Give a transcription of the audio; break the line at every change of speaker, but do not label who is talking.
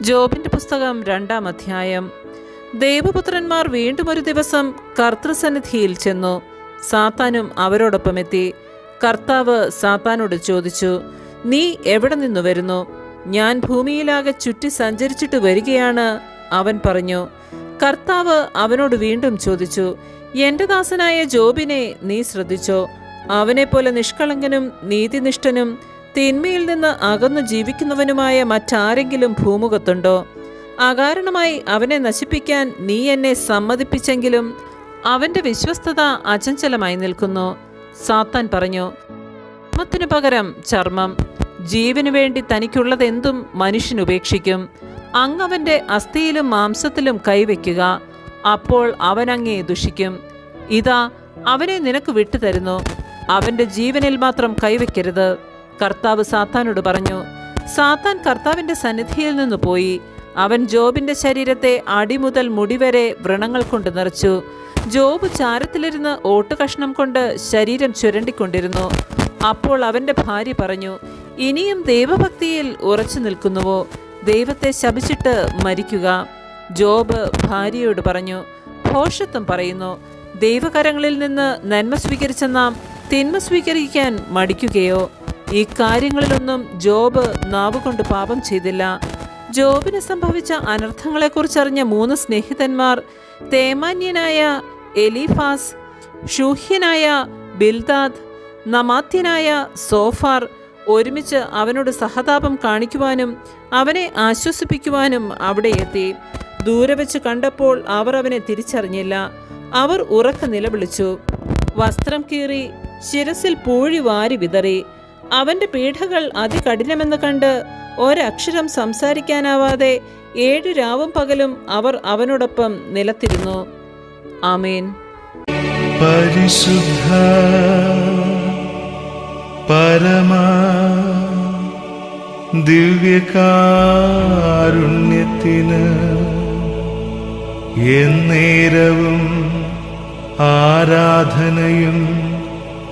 ജോബിന്റെ പുസ്തകം രണ്ടാം അധ്യായം. ദേവപുത്രന്മാർ വീണ്ടും ഒരു ദിവസം കർത്തൃസന്നിധിയിൽ ചെന്നു. സാത്താനും അവരോടൊപ്പം എത്തി. കർത്താവ് സാത്താനോട് ചോദിച്ചു നീ എവിടെ നിന്നു വരുന്നു? ഞാൻ ഭൂമിയിലാകെ ചുറ്റി സഞ്ചരിച്ചിട്ട് വരികയാണ്. അവൻ പറഞ്ഞു കർത്താവ് അവനോട് വീണ്ടും ചോദിച്ചു എന്റെ ദാസനായ ജോബിനെ നീ ശ്രദ്ധിച്ചോ? അവനെപ്പോലെ നിഷ്കളങ്കനും നീതിനിഷ്ഠനും തിന്മയിൽ നിന്ന് അകന്നു ജീവിക്കുന്നവനുമായ മറ്റാരെങ്കിലും ഭൂമുഖത്തുണ്ടോ? അകാരണമായി അവനെ നശിപ്പിക്കാൻ നീ എന്നെ സമ്മതിപ്പിച്ചെങ്കിലും അവന്റെ വിശ്വസ്തത അചഞ്ചലമായി നിൽക്കുന്നു. സാത്താൻ പറഞ്ഞു ചർമ്മത്തിനു പകരം ചർമ്മം. ജീവനു വേണ്ടി തനിക്കുള്ളതെന്തും മനുഷ്യൻ ഉപേക്ഷിക്കും. അങ്ങവന്റെ അസ്ഥിയിലും മാംസത്തിലും കൈവയ്ക്കുക. അപ്പോൾ അവൻ അങ്ങേ ദുഷിക്കും. ഇതാ അവനെ നിനക്ക് വിട്ടുതരുന്നു. അവന്റെ ജീവനിൽ മാത്രം കൈവയ്ക്കരുത്. കർത്താവ് സാത്താനോട് പറഞ്ഞു സാത്താൻ കർത്താവിന്റെ സന്നിധിയിൽ നിന്ന് പോയി. അവൻ ജോബിന്റെ ശരീരത്തെ അടിമുതൽ മുടിവരെ വ്രണങ്ങൾ കൊണ്ട് നിറച്ചു. ജോബ് ചാരത്തിലിരുന്ന് ഓട്ടുകഷ്ണം കൊണ്ട് ശരീരം ചുരണ്ടിക്കൊണ്ടിരുന്നു. അപ്പോൾ അവന്റെ ഭാര്യ പറഞ്ഞു ഇനിയും ദൈവഭക്തിയിൽ ഉറച്ചു നിൽക്കുന്നുവോ? ദൈവത്തെ ശപിച്ചിട്ട് മരിക്കുക. ജോബ് ഭാര്യയോട് പറഞ്ഞു ഭോഷത്വം പറയുന്നു. ദൈവകരങ്ങളിൽ നിന്ന് നന്മ സ്വീകരിച്ച നാം തിന്മ സ്വീകരിക്കാൻ മടിക്കുകയോ? ഈ കാര്യങ്ങളിലൊന്നും ജോബ് നാവുകൊണ്ട് പാപം ചെയ്തില്ല. ജോബിന് സംഭവിച്ച അനർത്ഥങ്ങളെക്കുറിച്ചറിഞ്ഞ മൂന്ന് സ്നേഹിതന്മാർ തേമാന്യനായ എലിഫാസ് ഷൂഹ്യനായ ബിൽദാദ് നമാത്യനായ സോഫാർ ഒരുമിച്ച് അവനോട് സഹതാപം കാണിക്കുവാനും അവനെ ആശ്വസിപ്പിക്കുവാനും അവിടെ എത്തി. ദൂരെ വെച്ച് കണ്ടപ്പോൾ അവർ അവനെ തിരിച്ചറിഞ്ഞില്ല. അവർ ഉറക്ക നിലവിളിച്ചു. വസ്ത്രം കീറി ശിരസിൽ പൂഴി വാരി വിതറി. അവന്റെ പീഠകൾ അതികഠിനമെന്ന് കണ്ട് ഒരക്ഷരം സംസാരിക്കാനാവാതെ ഏഴു രാവും പകലും അവർ അവനോടൊപ്പം നിലത്തിരുന്നു. ആമേൻ.
പരിശുദ്ധ പരമ ദിവ്യകാരുണ്യത്തിന് എന്നേരവും ആരാധനയും